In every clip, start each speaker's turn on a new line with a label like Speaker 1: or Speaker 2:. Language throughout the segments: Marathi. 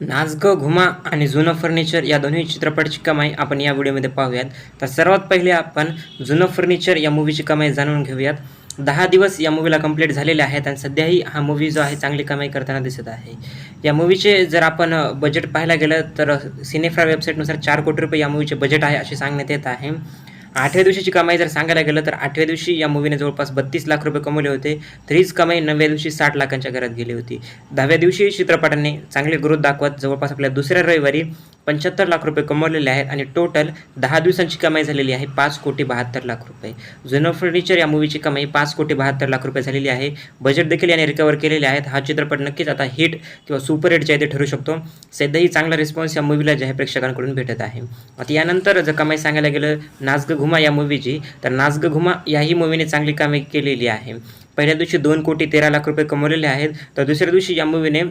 Speaker 1: नाच ग घुमा आणि जुनं फर्निचर या दोन्ही चित्रपटाची कमाई आपण या व्हिडिओमध्ये पाहूयात. तर सर्वात पहिले आपण जुनं फर्निचर या मूवीची कमाई जाणून घेऊयात. दहा दिवस या मूवीला कंप्लीट झालेले आहेत आणि सध्याही हा मूवी जो आहे चांगली कमाई करताना दिसत आहे. या मूवीचे जर आपण बजेट पाहायला गेलं तर सिनेफ्रा वेबसाईटनुसार चार कोटी रुपये या मूवीचे बजेट आहे असे सांगण्यात येत आहे. आठव्या दिवशीची कमाई जर सांगायला गेलं तर आठव्या दिवशी या मूवीने जवळपास बत्तीस लाख रुपये कमवले होते. तर हीच कमाई नवव्या दिवशी साठ लाखांच्या घरात गेली होती. दहाव्या दिवशी चित्रपटाने चांगले ग्रोथ दाखवत जवळपास आपल्या दुसऱ्या रविवारी पंच्याहत्तर लाख रुपये कमवलेले आहेत आणि टोटल दहा दिवसांची कमाई झालेली आहे पाच कोटी बहात्तर लाख रुपये. जुनं फर्निचर या मूवीची कमाई पाच कोटी बहात्तर लाख रुपये झालेली आहे. बजेट देखील याने रिकवर केलेले आहेत. हा चित्रपट नक्कीच आता हिट किंवा सुपरहिटच्या इथे ठरू शकतो. सध्याही चांगला रिस्पॉन्स या मूवीला जे आहे प्रेक्षकांकडून भेटत आहे. आता यानंतर जर कमाई सांगायला गेलं नाजग घुमा या मूवीची तर नाच घुमा याही मूवीने चांगली कमाई केलेली आहे. पहिल्या दिवशी दोन कोटी तेरा लाख रुपये कमवलेले आहेत. तर दुसऱ्या दिवशी या मूवीने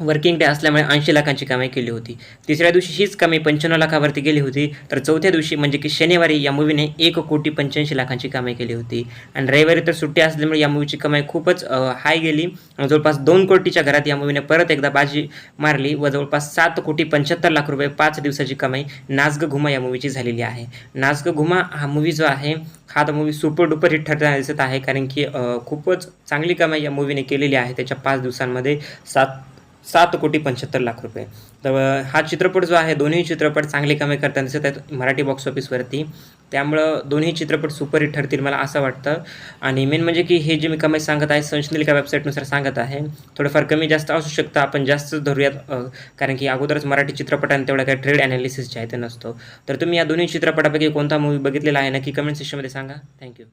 Speaker 1: वर्किंग डे असल्यामुळे ऐंशी लाखांची कमाई केली होती. तिसऱ्या दिवशी हीच कमाई पंच्याण्णव लाखावरती गेली होती. तर चौथ्या दिवशी म्हणजे की शनिवारी या मूवीने एक कोटी पंच्याऐंशी लाखांची कमाई केली होती. आणि रविवारी तर सुट्टी असल्यामुळे या मूवीची कमाई खूपच हाय गेली. आणि जवळपास दोन कोटीच्या घरात या मूवीने परत एकदा बाजी मारली व जवळपास सात कोटी पंच्याहत्तर लाख रुपये पाच दिवसाची कमाई नाजग घुमा या मूवीची झालेली आहे. नाजग घुमा हा मूवी जो आहे हा तर मूवी सुपर डुपर हिट ठरताना दिसत आहे. कारण की खूपच चांगली कमाई या मूवीने केलेली आहे. त्याच्या पाच दिवसांमध्ये सात सात कोटी पंच्याहत्तर लाख रुपये. तर हा चित्रपट जो आहे दोन्ही चित्रपट चांगली कमाई करताना दिसत आहेत मराठी बॉक्स ऑफिसवरती त्यामुळं दोन्ही चित्रपट सुपरहिट ठरतील मला असं वाटतं. आणि मेन म्हणजे की हे जे मी कमाई सांगत आहे संशनिलिका वेबसाईटनुसार सांगत आहे थोडंफार कमी जास्त असू शकतं. आपण जास्त धरूयात कारण की अगोदरच मराठी चित्रपटांना तेवढा काही ट्रेड ॲनालिसिस जे आहे ते नसतो. तर तुम्ही या दोन्ही चित्रपटापैकी कोणता मूवी बघितलेला आहे नक्की कमेंट सेक्शनमध्ये सांगा. थँक्यू